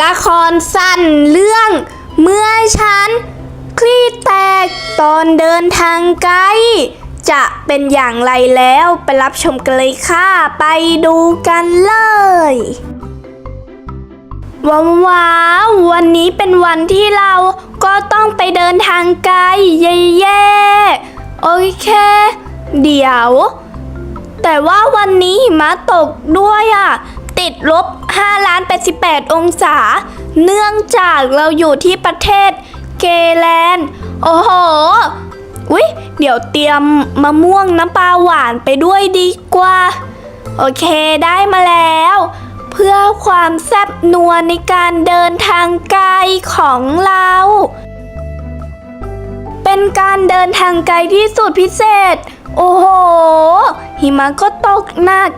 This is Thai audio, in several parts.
ละครสั้นเรื่อง เมื่อฉัน คลี่แตกตอนเดินทางไกล จะเป็นอย่างไรแล้วไปรับชมกันเลยค่ะ ไปดูกันเลยว้าวว้าววันนี้เป็นวันที่เราก็ต้องไปเดินทางไกลเย่ๆโอเค เดี๋ยว แต่ว่าวันนี้หิมะตกด้วยอะ ติดลบ5ล้าน88 องศา เนื่องจากเราอยู่ที่ประเทศเกแลนด์ โอ้โหอุ๊ยเดี๋ยวเตรียมมะม่วงน้ำปลาหวานไปด้วยดีกว่า โอเคได้มาแล้ว เพื่อความแซ่บนัวในการเดินทางไกลของเรา เป็นการเดินทางไกลที่สุดพิเศษ โอ้โห หิมะก็ตกหนัก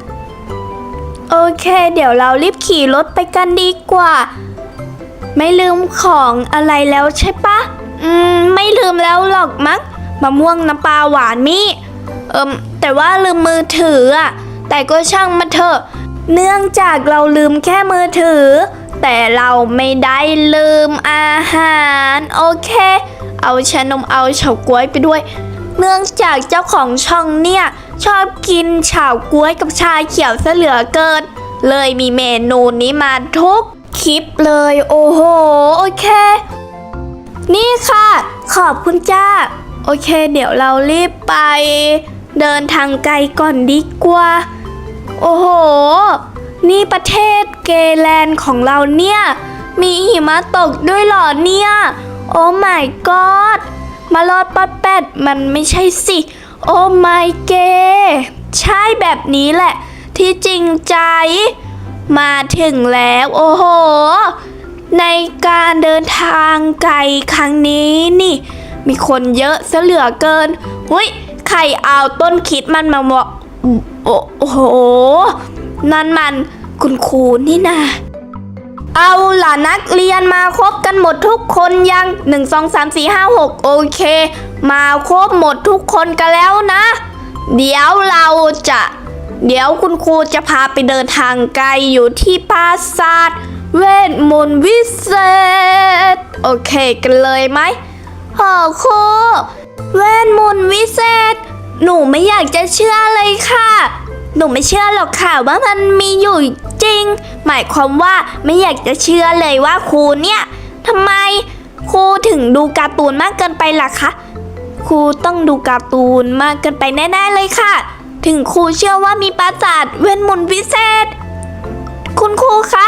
โอเค เดี๋ยวเรารีบขี่รถไปกันดีกว่า ไม่ลืมของอะไรแล้วใช่ปะอืม ไม่ลืมแล้วหรอกมั้งมะม่วงน้ำปลาหวานมี่เอิมแต่ว่าลืมมือถืออะแต่ก็ช่างมาเถอะ เนื่องจากเราลืมแค่มือถือ แต่เราไม่ได้ลืมอาหาร โอเค เอาชานมเอาเฉาก๊วยไปด้วย เนื่องจากเจ้าของช่องเนี่ย ชอบกินเฉาก๊วยกับชาเขียวซะเหลือเกิน เลยมีเมนูนี้มาทุกคลิปเลย โอ้โห โอเค นี่ค่ะ ขอบคุณจ้า โอเค เดี๋ยวเรารีบไป เดินทางไกลก่อนดีกว่า โอ้โห นี่ประเทศเกแลนด์ของเราเนี่ย มีหิมะตกด้วยเหรอเนี่ย โอ้ my god มาลอดปัดแปดมันไม่ใช่สิ โอ้ my g ใช่แบบนี้แหละ ที่จริงใจ มาถึงแล้วโอ้โห ในการเดินทางไกลครั้งนี้นี่ มีคนเยอะซะเหลือเกินหุยใครเอาต้นคิดมันมาบอกโอ้โอ้โหนั่นมันคุณครูนี่นา เอาล่ะนักเรียนมาครบกันหมดทุกคนยัง 1 2 3 4 5 6 โอเค มาครบหมดทุกคนกันแล้วนะ เดี๋ยวเราจะ เดี๋ยวคุณครูจะพาไปเดินทางไกลอยู่ที่ปราสาทเวทมนต์วิเศษ โอเคกันเลยไหมโอ้ครูเวทมนต์วิเศษ หนูไม่อยากจะเชื่อเลยค่ะ หนูไม่เชื่อหรอกค่ะว่ามันมีอยู่จริง หมายความว่าไม่อยากจะเชื่อเลยว่าครูเนี่ยทำไมครูถึงดูการ์ตูนมากเกินไปล่ะคะครูต้องดูการ์ตูนมากเกินไปแน่ๆเลยค่ะ ถึงครูเชื่อว่ามีปราสาทเวทมนต์วิเศษ คุณครูคะ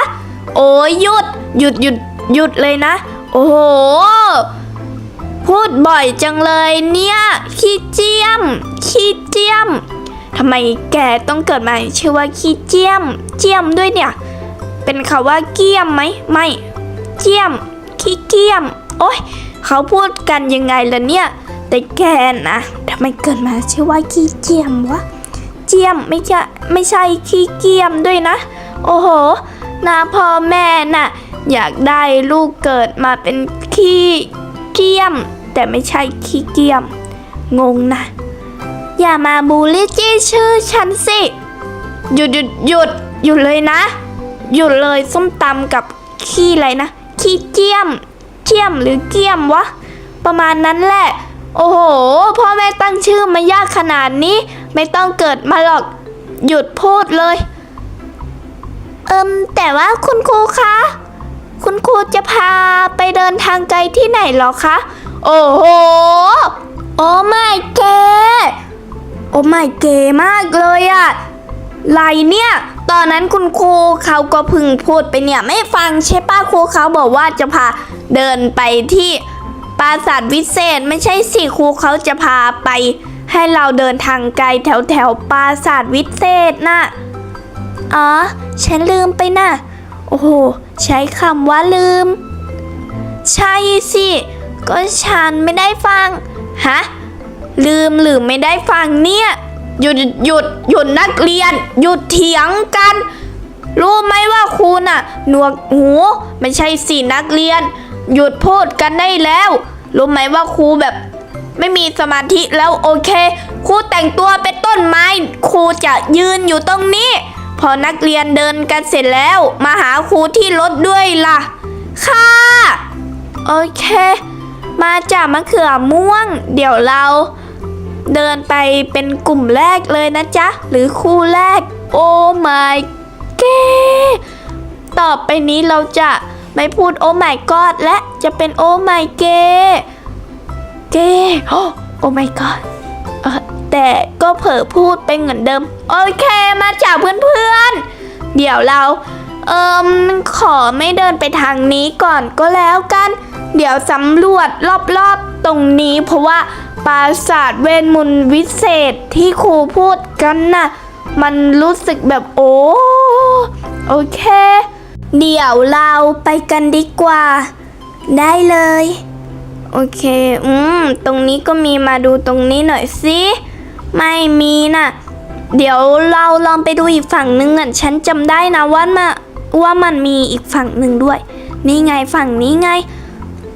โอ้ยหยุดหยุดหยุดหยุดเลยนะ โอ้โหพูดบ่อยจังเลยเนี่ยขี้เจียมขี้เจียม ทำไมแกต้องเกิดมาชื่อว่าขี้เจียม เจียมด้วยเนี่ย เป็นคาว่าเกียมไหมไม่ เจียม ขี้เกียม โอ้ยเขาพูดกันยังไงล่ะเนี่ย แต่แกนะทำไมเกิดมาชื่อว่าขี้เจียมวะเจียมไม่ใช่ไม่ใช่ขี้เกียมด้วยนะ โอ้โหนาพ่อแม่น่ะ อยากได้ลูกเกิดมาเป็นขี้เกียม แต่ไม่ใช่ขี้เกียม งงนะ อย่ามาบูลลี่จี้ชื่อฉันสิ หยุดหยุดหยุดหยุดเลยนะ หยุดเลยส้มตำกับขี้อะไรนะ ขี้เจียมเจียมหรือเกียมวะ ประมาณนั้นแหละ โอ้โห พ่อแม่ตั้งชื่อมายากขนาดนี้ ไม่ต้องเกิดมาหรอก หยุดพูดเลย เอิมแต่ว่าคุณครูคะ คุณครูจะพาไปเดินทางไกลที่ไหนหรอคะ โอ้โห โอ้ไม่เก โอ้ไม่เกมากเลยอะไรเนี่ย ตอนนั้นคุณครูเขาก็พึงพูดไปเนี่ย ไม่ฟังใช่ป้าครูเขาบอกว่าจะพาเดินไปที่ปราสาทวิเศษไม่ใช่สิครูเขาจะพาไป ให้เราเดินทางไกลแถวแถวปราสาทวิเศษน่ะอ๋อ ฉันลืมไปน่ะ โอ้โห ใช้คำว่าลืม ใช่สิ ก็ฉันไม่ได้ฟัง ฮะ ลืมหรือไม่ได้ฟังเนี่ยหยุดหยุดหยุดนักเรียน หยุดเถียงกัน รู้ไหมว่าครูน่ะ หนวกหูไม่ใช่สินักเรียน หยุดพูดกันได้แล้ว รู้ไหมว่าครูแบบ ไม่มีสมาธิแล้วโอเคครูแต่งตัวเป็นต้นไม้ครูจะยืนอยู่ตรงนี้ พอนักเรียนเดินกันเสร็จแล้ว มาหาครูที่รถด้วยล่ะ ค่ะ โอเค มาจากมะเขือม่วง เดี๋ยวเรา เดินไปเป็นกลุ่มแรกเลยนะจ๊ะ หรือคู่แรก โอ้ my god ต่อไปนี้เราจะไม่พูดโอ้ my god และจะเป็นโอ้ my god เกโอ้ my god เอ่อแต่ก็เผลอพูดเป็นเหมือนเดิม โอเคมาจากเพื่อนๆ เดี๋ยวเรา เอิมขอไม่เดินไปทางนี้ก่อนก็แล้วกัน เดี๋ยวสำรวจรอบๆตรงนี้เพราะว่า ปราสาทเวทมนต์วิเศษที่ครูพูดกันน่ะ มันรู้สึกแบบโอ้โอเค เดี๋ยวเราไปกันดีกว่า ได้เลย โอเค อืม ตรงนี้ก็มีมาดูตรงนี้หน่อยสิ ไม่มีน่ะ เดี๋ยวเราลองไปดูอีกฝั่งหนึ่งอะฉันจำได้นะว่ามาว่ามันมีอีกฝั่งหนึ่งด้วย นี่ไงฝั่งนี้ไง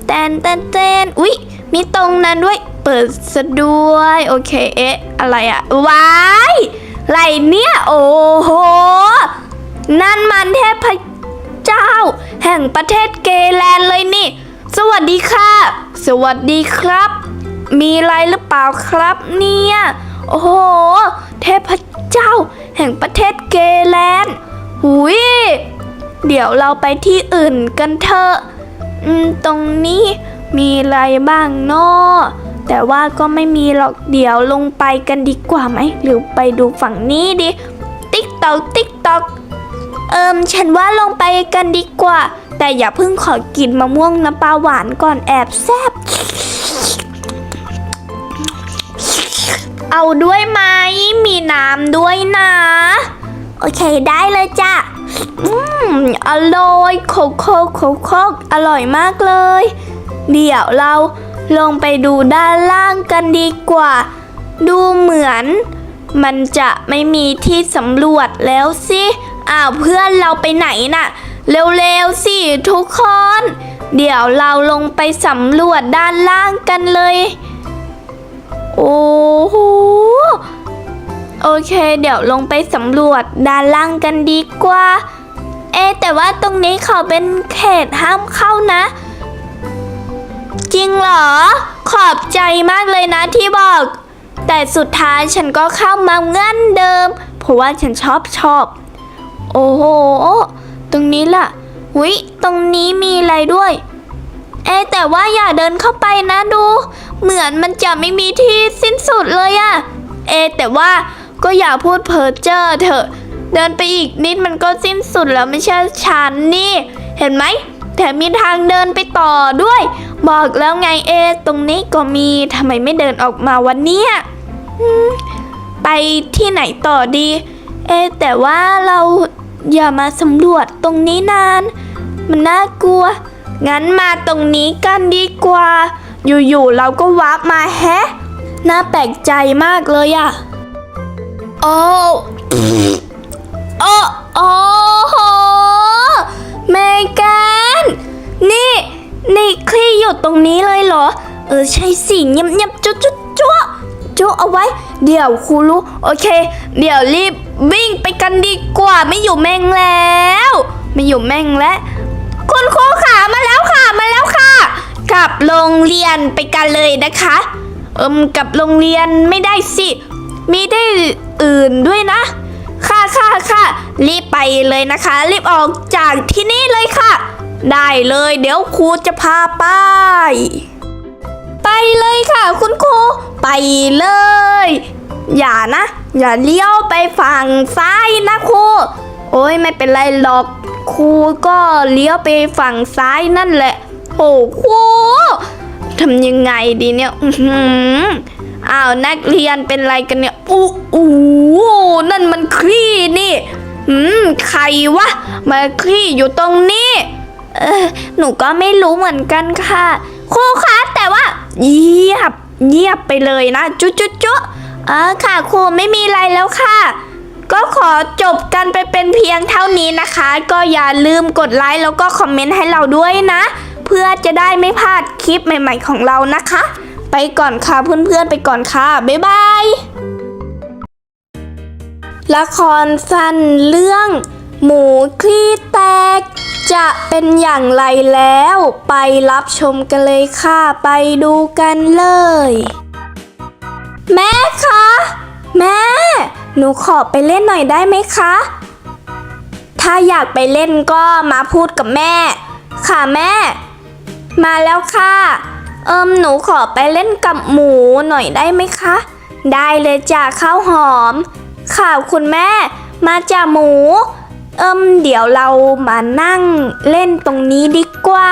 แตนแตนแตนอุ๊ย มีตรงนั้นด้วย เปิดซะด้วย โอเค เอ๊ะ อะไรอะว้ายไรเนี่ย โอ้โห นั่นมันเทพเจ้า แห่งประเทศเกแลนเลยนี่ สวัสดีค่ะ สวัสดีครับ มีอะไรหรือเปล่าครับเนี่ย โอ้โห เทพเจ้า แห่งประเทศเกแลนหุยเดี๋ยวเราไปที่อื่นกันเถอะอืมตรงนี้มีอะไรบ้างเนาะ แต่ว่าก็ไม่มีหรอกเดี๋ยวลงไปกันดีกว่าไหม หรือไปดูฝั่งนี้ดิ ติ๊กตอกติ๊กตอกเอิมฉันว่าลงไปกันดีกว่า แต่อย่าเพิ่งขอกินมะม่วงน้ำปลาหวานก่อนแอบแซบเอาด้วยไหมมีน้ำด้วยนะ โอเคได้เลยจ้ะอืมอร่อยโคโคโคโคกอร่อยมากเลย เดี๋ยวเรา ลงไปดูด้านล่างกันดีกว่า ดูเหมือน มันจะไม่มีที่สำรวจแล้วสิ อ้าวเพื่อนเราไปไหนน่ะ เร็วๆสิทุกคน เดี๋ยวเราลงไปสำรวจด้านล่างกันเลย โอ้โหโอเค เดี๋ยวลงไปสำรวจด้านล่างกันดีกว่า เอะแต่ว่าตรงนี้เขาเป็นเขตห้ามเข้านะ จริงเหรอ ขอบใจมากเลยนะที่บอก แต่สุดท้ายฉันก็เข้ามาเงื่อนเดิม เพราะว่าฉันชอบชอบ โอ้โห ตรงนี้ล่ะหุยตรงนี้มีอะไรด้วย เอแต่ว่าอย่าเดินเข้าไปนะดู เหมือนมันจะไม่มีที่สิ้นสุดเลยอะเอ แต่ว่าก็อย่าพูดเพ้อเจ้อเถอะ เดินไปอีกนิดมันก็สิ้นสุดแล้วไม่ใช่ฉันนี่ เห็นไหมแถมมีทางเดินไปต่อด้วย บอกแล้วไงเอะตรงนี้ก็มีทำไมไม่เดินออกมาวันเนี้ยไปที่ไหนต่อดี เอะแต่ว่าเราอย่ามาสำรวจตรงนี้นาน มันน่ากลัว งั้นมาตรงนี้กันดีกว่า อยู่ๆเราก็วาร์ปมาแฮะ น่าแปลกใจมากเลยอะโอ้ เออใช่สิเงียบเงียบๆจุ๊จุ๊จุ๊จุ๊เอาไว้ เดี๋ยวครูรู้โอเค เดี๋ยวรีบวิ่งไปกันดีกว่าไม่อยู่แม่งแล้ว ไม่อยู่แม่งแล้วคุณครูขามาแล้วค่ะมาแล้วค่ะ กลับโรงเรียนไปกันเลยนะคะ เอิมกลับโรงเรียนไม่ได้สิมีได้อื่นด้วยนะ ค่ะค่ะค่ะรีบไปเลยนะคะ รีบออกจากที่นี่เลยค่ะ ได้เลยเดี๋ยวครูจะพาไป เลยค่ะ คุณครูไปเลย อย่านะ อย่าเลี้ยวไปฝั่งซ้ายนะครูโอ้ยไม่เป็นไรหรอกครูก็เลี้ยวไปฝั่งซ้ายนั่นแหละ โอ้ครูทำยังไงดีเนี่ยอื้ออ้าวนักเรียนเป็นไรกันเนี่ยอู้อู้นั่นมันคลี่นี่ อืมใครวะมาคลี่อยู่ตรงนี้ เออหนูก็ไม่รู้เหมือนกันค่ะครูคะแต่ว่า เงียบเงียบไปเลยนะ จุ๊จุ๊จุ๊เออค่ะครูไม่มีอะไรแล้วค่ะ ก็ขอจบกันไปเป็นเพียงเท่านี้นะคะ ก็อย่าลืมกดไลค์แล้วก็คอมเมนต์ให้เราด้วยนะ เพื่อจะได้ไม่พลาดคลิปใหม่ ๆ ของเรานะคะ ไปก่อนค่ะเพื่อนๆไปก่อนค่ะ บ๊ายบายละครสั้นเรื่อง หมูคลี่แตก จะเป็นอย่างไรแล้วไปรับชมกันเลยค่ะ ไปดูกันเลย แม่คะ แม่ หนูขอไปเล่นหน่อยได้ไหมคะ ถ้าอยากไปเล่นก็มาพูดกับแม่ ค่ะแม่ มาแล้วค่ะ เอิมหนูขอไปเล่นกับหมูหน่อยได้ไหมคะ ได้เลยจ้ะข้าวหอม ค่ะคุณแม่ มาจ้ะหมู เอิมเดี๋ยวเรามานั่งเล่นตรงนี้ดีกว่า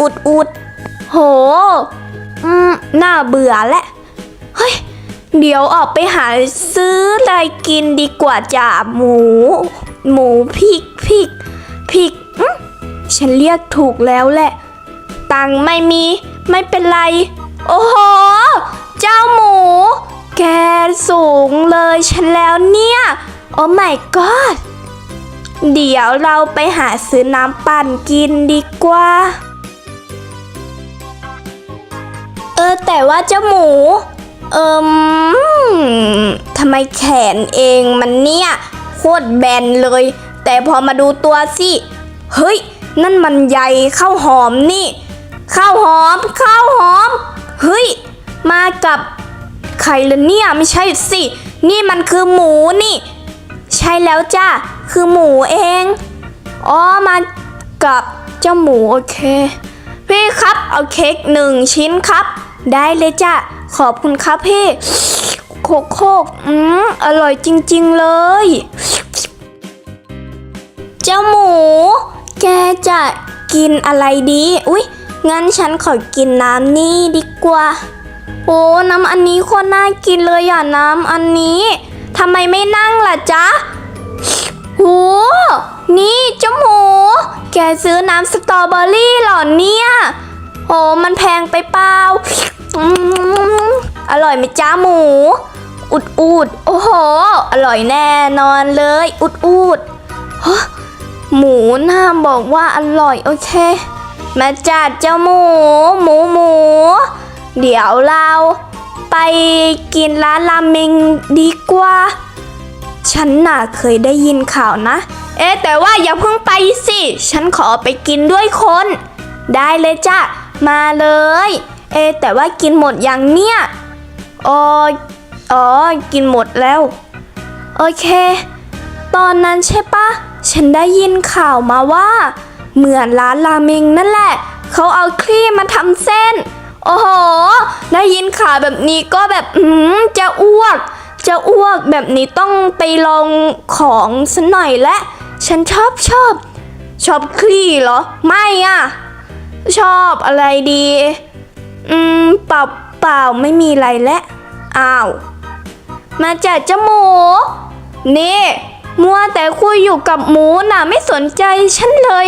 อุดอุดโห อืม น่าเบื่อและ เฮ้ย เดี๋ยวออกไปหาซื้ออะไรกินดีกว่าจ้ะหมู หมูพริกพริกพริกฉันเรียกถูกแล้วแหละ ตังไม่มีไม่เป็นไร โอ้โห เจ้าหมู แกสูงเลยฉันแล้วเนี่ย โอ้ my god เดี๋ยวเราไปหาซื้อน้ำปั่นกินดีกว่า เออแต่ว่าเจ้าหมู เอิมทำไมแขนเองมันเนี่ย โคตรแบนเลย แต่พอมาดูตัวสิ เฮ้ย นั่นมันใยข้าวหอมนี่ ข้าวหอม ข้าวหอม เฮ้ย มากับใครละเนี่ยไม่ใช่สิ นี่มันคือหมูนี่ ใช่แล้วจ้า คือหมูเอง อ๋อ มากับเจ้าหมูโอเค พี่ครับเอาเค้กหนึ่งชิ้นครับ ได้เลยจ้ะ ขอบคุณครับพี่โคกโคกอืมอร่อยจริง ๆเลย เจ้าหมู แกจะกินอะไรดี อุ๊ย งั้นฉันขอกินน้ำนี่ดีกว่า โอ้ น้ำอันนี้โคตรน่ากินเลยอะน้ำอันนี้ทำไมไม่นั่งล่ะจ๊ะ โห นี่เจ้าหมู แกซื้อน้ำสตรอเบอรี่เหรอเนี่ย โอ้มันแพงไปเปล่าอืมอร่อยไหมจ้าหมู อุดอูดโอ้โห อร่อยแน่นอนเลย อุดอูดฮะหมูน่าบอกว่าอร่อยโอเค มาจัดเจ้าหมู หมูหมู เดี๋ยวเราไปกินร้านราเมงดีกว่า ฉันน่ะเคยได้ยินข่าวนะ เอ๊แต่ว่าอย่าเพิ่งไปสิ ฉันขอไปกินด้วยคน ได้เลยจ้ะ มาเลย เอ๊แต่ว่ากินหมดอย่างเนี้ยอ๋ออ๋อ กินหมดแล้ว โอเค ตอนนั้นใช่ปะ ฉันได้ยินข่าวมาว่า เหมือนร้านราเมงนั่นแหละ เขาเอาครีมมาทำเส้น โอ้โห ได้ยินข่าวแบบนี้ก็แบบ อืมจะอ้วก จะอ้วกแบบนี้ต้องไปลองของสักหน่อยและ ฉันชอบชอบ ชอบคลี่เหรอ ไม่อะ ชอบอะไรดี อืมเปล่าเปล่าไม่มีอะไรและอ้าว มาจากจมูกนี่ มัวแต่คุยอยู่กับหมูน่ะไม่สนใจฉันเลย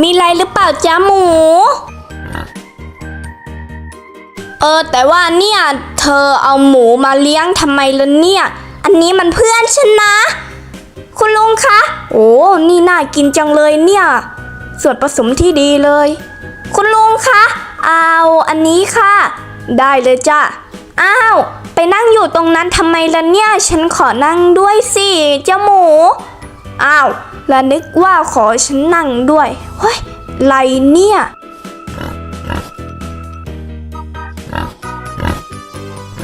มีอะไรหรือเปล่าจ้าหมู เออ แต่ว่าเนี่ย เธอเอาหมูมาเลี้ยงทำไมล่ะเนี่ย อันนี้มันเพื่อนฉันนะ คุณลุงคะ โอ้ นี่น่ากินจังเลยเนี่ย ส่วนผสมที่ดีเลย คุณลุงคะ เอาอันนี้ค่ะ ได้เลยจ้ะ อ้าว ไปนั่งอยู่ตรงนั้นทำไมล่ะเนี่ย ฉันขอนั่งด้วยสิเจ้าหมู อ้าว แล้วนึกว่าขอฉันนั่งด้วย เฮ้ยไรเนี่ย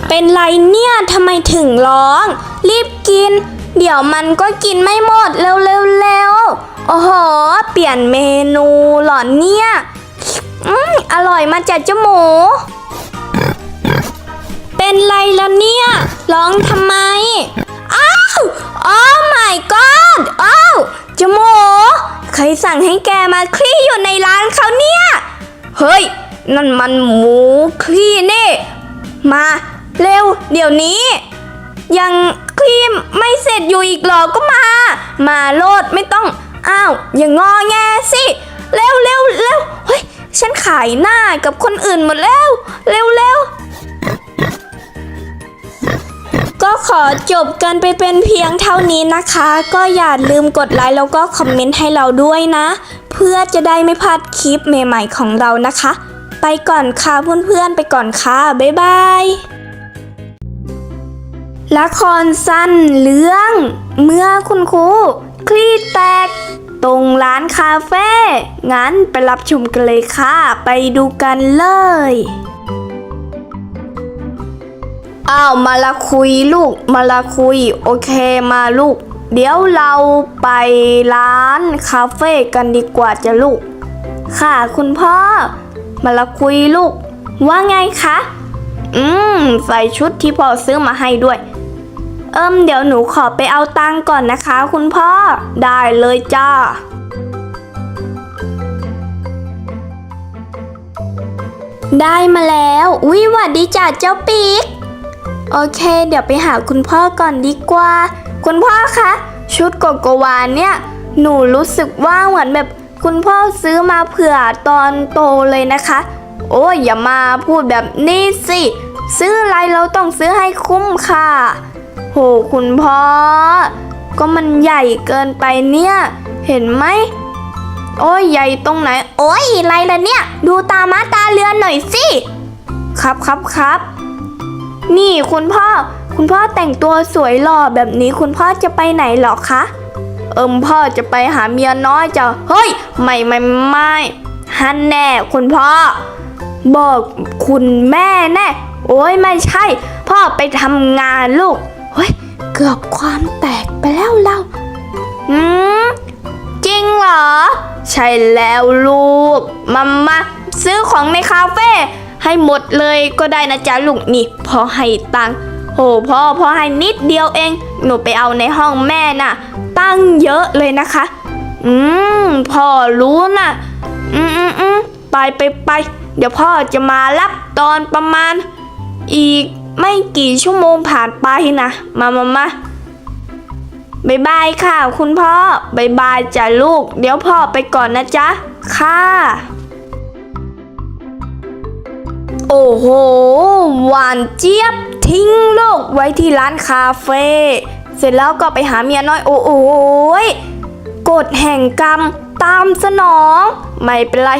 เป็นไรเนี่ยทำไมถึงร้อง รีบกิน เดี๋ยวมันก็กินไม่หมดเร็วเร็วเร็วโอ้โห เปลี่ยนเมนูหรอเนี่ยอืมอร่อยมาจากเจ้าหมู เป็นไรแล้วเนี่ย ร้องทำไม อ้าวโอ้ my god อ้าวเจาหมูใครสั่งให้แกมาคลี่อยู่ในร้านเขาเนี่ย เฮ้ย นั่นมันหมูคลี่นี่ มา เร็ว เดี๋ยวนี้ ยังครีมไม่เสร็จอยู่อีกหรอก็มา มาโลดไม่ต้อง อ้าว อย่างงอแงสิเร็วเร็วเร็วเฮ้ยฉันขายหน้ากับคนอื่นหมดแล้ว เร็วเร็วก็ขอจบกันไปเป็นเพียงเท่านี้นะคะ ก็อย่าลืมกดไลค์แล้วก็คอมเมนต์ให้เราด้วยนะ เพื่อจะได้ไม่พลาดคลิปใหม่ๆของเรานะคะ ไปก่อนค่ะเพื่อนๆไปก่อนค่ะ บ๊ายบาย ละครสั้นเรื่อง เมื่อคุณครูคลี่แตก ตรงร้านคาเฟ่งั้นไปรับชมกันเลยค่ะ ไปดูกันเลยอ้าวมาละคุยลูกมาละคุย โอเคมาลูก เดี๋ยวเราไปร้านคาเฟ่กันดีกว่าจะลูก ค่ะคุณพ่อ มาละคุยลูก ว่าไงคะ อืม ใส่ชุดที่พ่อซื้อมาให้ด้วย เอิมเดี๋ยวหนูขอไปเอาตังก่อนนะคะ คุณพ่อ ได้เลยจ้า ได้มาแล้ววิวัดดีจ้าเจ้าปีก โอเค เดี๋ยวไปหาคุณพ่อก่อนดีกว่า คุณพ่อคะ ชุดโกโกวานเนี่ย หนูรู้สึกว่าเหมือนแบบคุณพ่อซื้อมาเผื่อตอนโตเลยนะคะ โอ้ยอย่ามาพูดแบบนี้สิ ซื้ออะไรเราต้องซื้อให้คุ้มค่ะ โหคุณพ่อ ก็มันใหญ่เกินไปเนี่ย เห็นไหม โอ้ยใหญ่ตรงไหน โอ้ยอะไรล่ะเนี่ย ดูตามาตาเรือนหน่อยสิ ครับครับครับ นี่คุณพ่อ คุณพ่อแต่งตัวสวยหล่อแบบนี้คุณพ่อจะไปไหนหรอคะ เอิมพ่อจะไปหาเมียน้อยจ้ะ เฮ้ย ไม่ไม่ไม่ฮันแน่คุณพ่อ บอกคุณแม่แน่ โอ้ยไม่ใช่ พ่อไปทำงานลูก เฮ้ย เกือบความแตกไปแล้วเราอืมจริงเหรอ ใช่แล้วลูก มามาซื้อของในคาเฟ่ให้หมดเลยก็ได้นะจ๊ะลูกนี่พอให้ตังค์โหพ่อพอให้นิดเดียวเอง หนูไปเอาในห้องแม่น่ะ ตั้งเยอะเลยนะคะ อืมพ่อรู้น่ะ อืมอืมอืมไปไปไป เดี๋ยวพ่อจะมารับตอนประมาณ อีก ไม่กี่ชั่วโมงผ่านไปนะ มามามาบายบายค่ะ คุณพ่อบายบายจ้ะลูก เดี๋ยวพ่อไปก่อนนะจ๊ะ ค่ะ โอ้โห หวานเจี๊ยบ ทิ้งลูกไว้ที่ร้านคาเฟ่ เสร็จแล้วก็ไปหาเมียน้อย โอ้โหกฎแห่งกรรมตามสนอง ไม่เป็นไร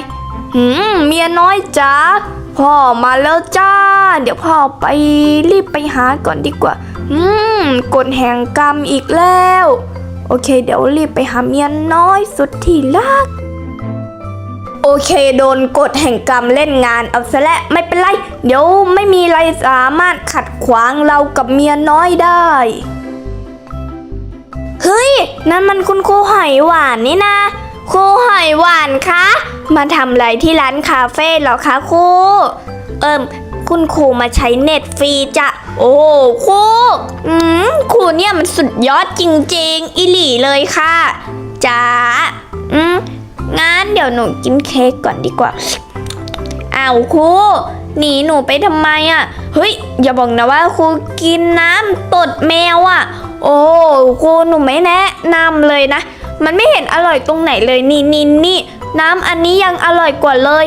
หืม เมียน้อยจ้า พ่อมาแล้วจ้า เดี๋ยวพ่อไปรีบไปหาก่อนดีกว่า อืมกฎแห่งกรรมอีกแล้ว โอเค เดี๋ยวรีบไปหาเมียน้อยสุดที่รัก โอเค โดนกฎแห่งกรรมเล่นงานเอาซะและไม่เป็นไร เดี๋ยวไม่มีอะไรสามารถขัดขวางเรากับเมียน้อยได้ เฮ้ย นั่นมันคุณครูหอยหวานนี่นะ ครูหอยหวานคะ มาทำอะไรที่ร้านคาเฟ่เหรอคะครูเอิมคุณครูมาใช้เน็ตฟรีจ้ะ โอ้ครูอืมครูเนี่ยมันสุดยอดจริงๆ อิหลีเลยค่ะจ้าอืมงั้นเดี๋ยวหนูกินเค้กก่อนดีกว่าอ้าวครูหนีหนูไปทำไมอะ่ะ เฮ้ย อย่าบอกนะว่าครูกินน้ำตดแมวอะ่ะ โอ้ครูหนูไม่แนะนำเลยนะ มันไม่เห็นอร่อยตรงไหนเลยนี่นี่นี่น้ำอันนี้ยังอร่อยกว่าเลย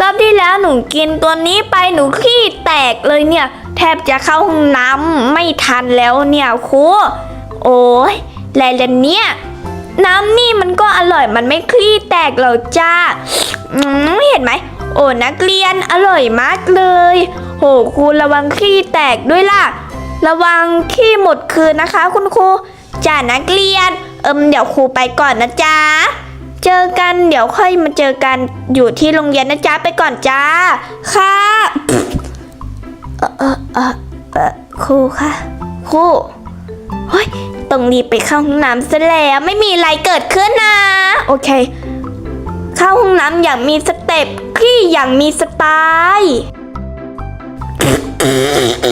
รอบที่แล้วหนูกินตัวนี้ไปหนูขี้แตกเลยเนี่ย แทบจะเข้าห้องน้ำไม่ทันแล้วเนี่ยครูโอ้ยแลวแล้วเนี่ย น้ำนี่มันก็อร่อยมันไม่คลี่แตกหรอกจ้าเห็นไหมโอ้นักเรียนอร่อยมากเลย โหครูระวังขี้แตกด้วยล่ะ ระวังขี้หมดคืนนะคะ คุณครูจ้านักเรียน เอิมเดี๋ยวครูไปก่อนนะจ๊ะ เจอกันเดี๋ยวค่อยมาเจอกันอยู่ที่โรงเรียนนะจ๊ะไปก่อนจ้า ค่ะเออเออเออเออครูค่ะครูเฮ้ยต้องรีบไปเข้าห้องน้ำซะแล้วไม่มีอะไรเกิดขึ้นนะ โอเค เข้าห้องน้ำอย่างมีสเต็ปขี้อย่างมีสไตล์เออเอ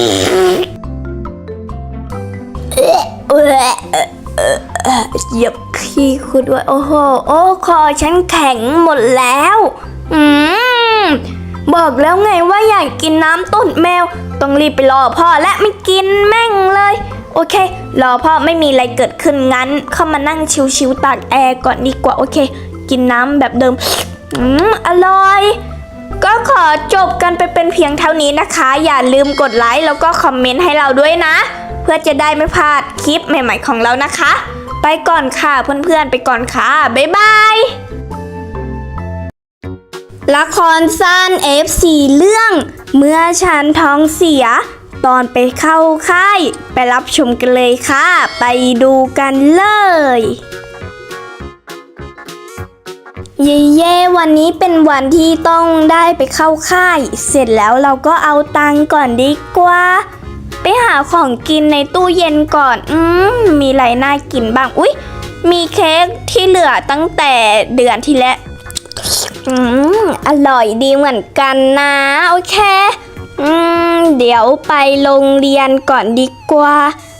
อ เหยียบขี้คุณด้วยโอ้โห โอ้คอฉันแข็งหมดแล้ว อืม บอกแล้วไงว่าอยากกินน้ำต้นแมว ต้องรีบไปรอพ่อและไม่กินแม่งเลย โอเค รอพ่อไม่มีอะไรเกิดขึ้นงั้น เข้ามานั่งชิวๆตากแอร์ก่อนดีกว่า โอเค กินน้ำแบบเดิม อืม อร่อยก็ขอจบกันไปเป็นเพียงเท่านี้นะคะ อย่าลืมกดไลค์แล้วก็คอมเมนต์ให้เราด้วยนะ เพื่อจะได้ไม่พลาดคลิปใหม่ ๆ ของเรานะคะ ไปก่อนค่ะเพื่อนๆ ไปก่อนค่ะ บ๊ายบาย ละครสั้น F4 เรื่อง เมื่อฉันท้องเสีย ตอนไปเข้าค่าย ไปรับชมกันเลยค่ะ ไปดูกันเลยเย่เย่วันนี้เป็นวันที่ต้องได้ไปเข้าค่าย เสร็จแล้วเราก็เอาตังก่อนดีกว่า หาของกินในตู้เย็นก่อน อืม มีอะไรน่ากินบ้าง อุ๊ย มีเค้กที่เหลือตั้งแต่เดือนที่แล้ว อืม อร่อยดีเหมือนกันนะ โอเค อืม เดี๋ยวไปโรงเรียนก่อนดีกว่า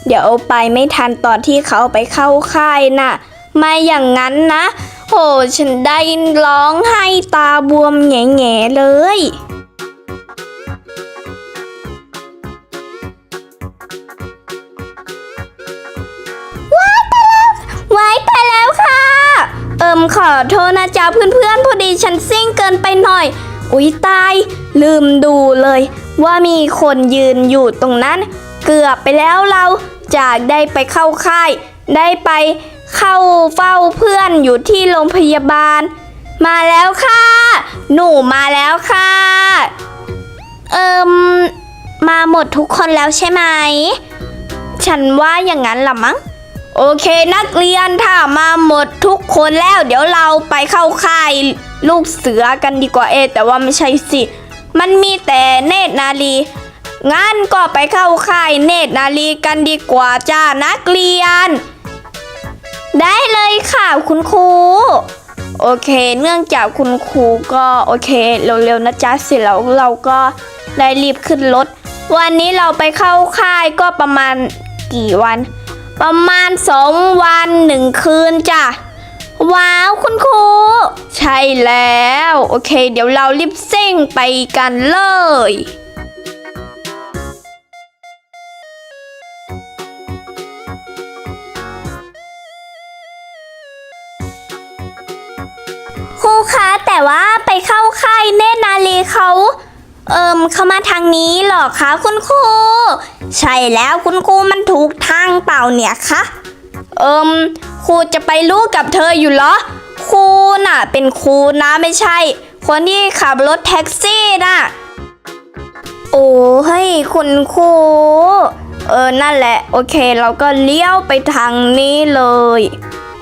เดี๋ยวไปไม่ทันตอนที่เขาไปเข้าค่ายน่ะ ไม่อย่างนั้นนะ โห ฉันได้ร้องไห้ตาบวมแง่ๆเลย มขอโทษนะจ๊ะเพื่อนๆพอดีฉันซิ่งเกินไปหน่อย อุ๊ยตาย ลืมดูเลย ว่ามีคนยืนอยู่ตรงนั้น เกือบไปแล้วเราจากได้ไปเข้าค่าย ได้ไปเข้าเฝ้าเพื่อนอยู่ที่โรงพยาบาล มาแล้วค่ะ หนูมาแล้วค่ะ เอิมมาหมดทุกคนแล้วใช่ไหม ฉันว่าอย่างนั้นละมั้ง โอเคนักเรียนถ้ามาหมดทุกคนแล้วเดี๋ยวเราไปเข้าค่ายลูกเสือกันดีกว่าเอ แต่ว่าไม่ใช่สิ มันมีแต่เนตรนาลีงั้นก็ไปเข้าค่ายเนตรนาลีกันดีกว่าจ้านักเรียน ได้เลยค่ะคุณครูโอเค เนื่องจากคุณครูก็โอเคเร็วๆนะจ๊ะเสร็จแล้วเราก็ได้รีบขึ้นรถวันนี้เราไปเข้าค่ายก็ประมาณกี่วัน ประมาณสองวันหนึ่งคืนจ้ะ ว้าวคุณครู ใช่แล้ว โอเค เดี๋ยวเรารีบเซ่งไปกันเลยครูคะแต่ว่าไปเข้าค่ายเนตรนาลีเขา เอิมเข้ามาทางนี้หรอคะคุณครู ใช่แล้วคุณครูมันถูกทางเปล่าเนี่ยคะเอิมครูจะไปรู้กับเธออยู่เหรอครูน่ะ เป็นครูนะไม่ใช่ คนที่ขับรถแท็กซี่น่ะโอ้เฮ้ยคุณครูเออนั่นแหละ โอเค เราก็เลี้ยวไปทางนี้เลย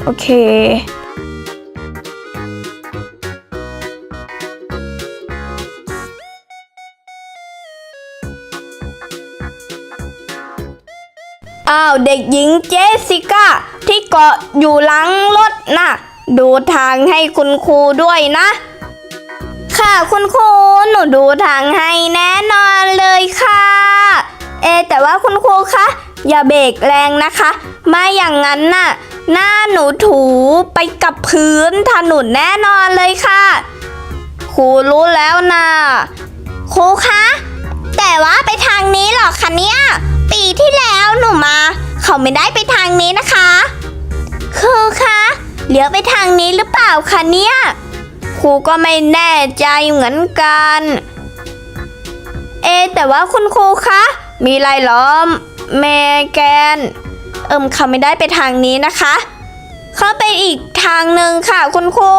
โอเคาว เด็กหญิงเจสสิก้า ที่เกาะอยู่หลังรถนะดูทางให้คุณครูด้วยนะ ค่ะคุณครูหนูดูทางให้แน่นอนเลยค่ะ เอ แต่ว่าคุณครูคะอย่าเบรกแรงนะคะ ไม่อย่างนั้นน่ะ หน้าหนูถูไปกับพื้นถนนแน่นอนเลยค่ะ ครูรู้แล้วนะครูคะ แต่ว่าไปทางนี้หรอคะเนี่ย ปีที่แล้วหนูมา เขาไม่ได้ไปทางนี้นะคะ ครูคะเลี้ยวไปทางนี้หรือเปล่าคะเนี่ยครูก็ไม่แน่ใจเหมือนกัน เอ แต่ว่าคุณครูคะมีไรเหรอแมแกน เอิมเขาไม่ได้ไปทางนี้นะคะ เขาไปอีกทางหนึ่งค่ะ คุณครู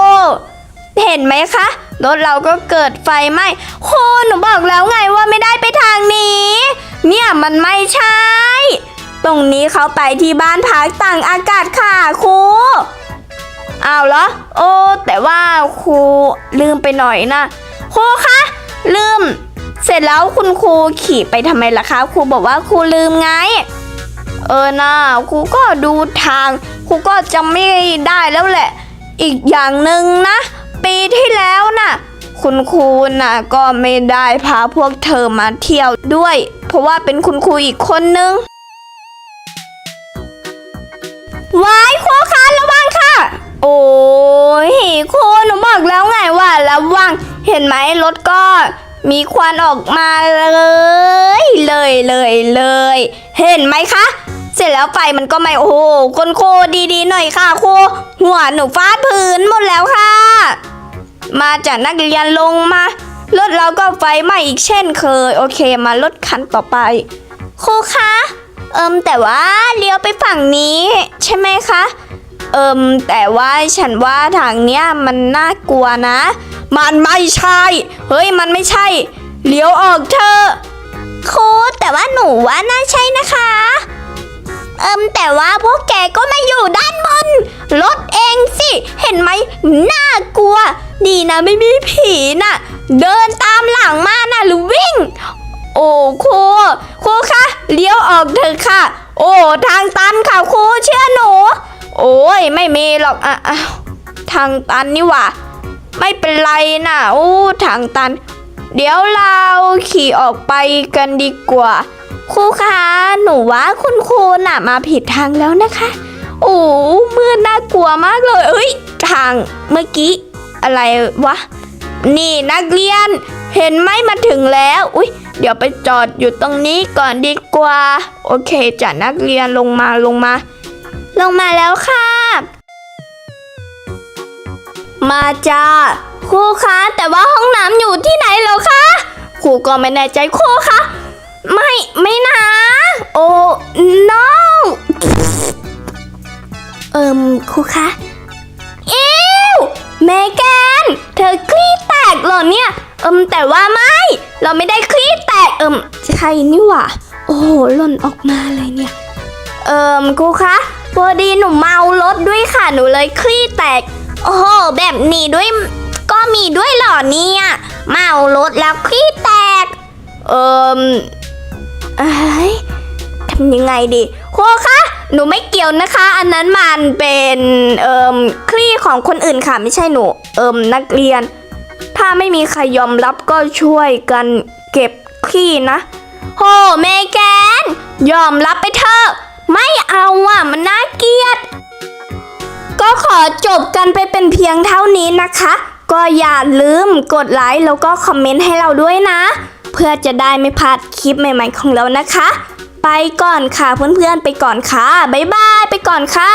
เห็นไหมคะรถเราก็เกิดไฟไหม้โคหนูบอกแล้วไงว่าไม่ได้ไปทางนี้ มันไม่ใช่ ตรงนี้เขาไปที่บ้านพักต่างอากาศค่ะครูอ้าวเหรอ โอ้ แต่ว่าครูลืมไปหน่อยนะครูคะลืม เสร็จแล้วคุณครูขี่ไปทำไมล่ะคะครูบอกว่าครูลืมไง เออนะครูก็ดูทางครูก็จำไม่ได้แล้วแหละ อีกอย่างหนึ่งนะ ปีที่แล้วน่ะ คุณครูน่ะก็ไม่ได้พาพวกเธอมาเที่ยวด้วย ราะว่าเป็นคุณครูอีกคนนึงวายครูคะระวังค่ะ โอ้ยครูหนูบอกแล้วไงว่าระวัง เห็นไหมรถก็มีควันออกมาเลย เลยเลยเลย เห็นไหมคะ เสร็จแล้วไฟมันก็ไม่โอ้โหคนโคดีๆหน่อยค่ะครูหัวหนูฟาดพื้นหมดแล้วค่ะ มาจากนักเรียนลงมา รถเราก็ไฟไหม้อีกเช่นเคย โอเคมารถคันต่อไปครูคะเอิมแต่ว่าเลี้ยวไปฝั่งนี้ ใช่ไหมคะ เอิมแต่ว่าฉันว่าทางเนี้ยมันน่ากลัวนะ มันไม่ใช่ เฮ้ยมันไม่ใช่ เลี้ยวออกเถอะครูแต่ว่าหนูว่าน่าใช่นะคะ เอิมแต่ว่าพวกแกก็มาอยู่ด้านบนรถเองสิ เห็นไหมน่ากลัว ดีนะไม่มีผีน่ะ เดินตามหลังมาน่ะหรือวิ่ง โอ้ครูครูคะเลี้ยวออกเถอะค่ะ โอ้ทางตันค่ะครูเชื่อหนู โอ้ยไม่มีหรอกอะทางตันนี่หว่าไม่เป็นไรนะโอ้ทางตัน เดี๋ยวเราขี่ออกไปกันดีกว่า ครูคะ หนูว่าคุณครูน่ะมาผิดทางแล้วนะคะ โอ้มืดน่ากลัวมากเลย เอ้ย ทางเมื่อกี้ อะไรวะ นี่นักเรียน เห็นไหมมาถึงแล้ว อุ้ยเดี๋ยวไปจอดอยู่ตรงนี้ก่อนดีกว่า โอเคจ้ะนักเรียนลงมาลงมา ลงมาแล้วค่ะ มาจ้าครูคะ แต่ว่าห้องน้ำอยู่ที่ไหนเหรอคะครูก็ไม่แน่ใจครูคะ ไม่ไม่นะ โอ้ no เอิมครูคะอิวเมแกนเธอคลี่แตกเหรอเนี่ย เอิมแต่ว่าไม่ เราไม่ได้คลี่แตกเอิมใช่นี่หว่าโอ้โหหล่นออกมาเลยเนี่ย เอิมครูคะพอดีหนูเมารถด้วยค่ะหนูเลยคลี่แตก โอ้โหแบบนี้ด้วยก็มีด้วยเหรอเนี่ยเมารถแล้วคลี่แตก เอิม เอ้ยทำยังไงดีครูคะหนูไม่เกี่ยวนะคะ อันนั้นมันเป็นเอิมคลี่ของคนอื่นค่ะ ไม่ใช่หนู เอิมนักเรียน ถ้าไม่มีใครยอมรับก็ช่วยกันเก็บคลี่นะโหเมแกน ยอมรับไปเถอะ ไม่เอาอะมันน่าเกลียด ก็ขอจบกันไปเป็นเพียงเท่านี้นะคะ ก็อย่าลืมกดไลค์แล้วก็คอมเมนต์ให้เราด้วยนะ เพื่อจะได้ไม่พลาดคลิปใหม่ๆของเรานะคะ ไปก่อนค่ะเพื่อนๆไปก่อนค่ะ บ๊ายบายไปก่อนค่ะ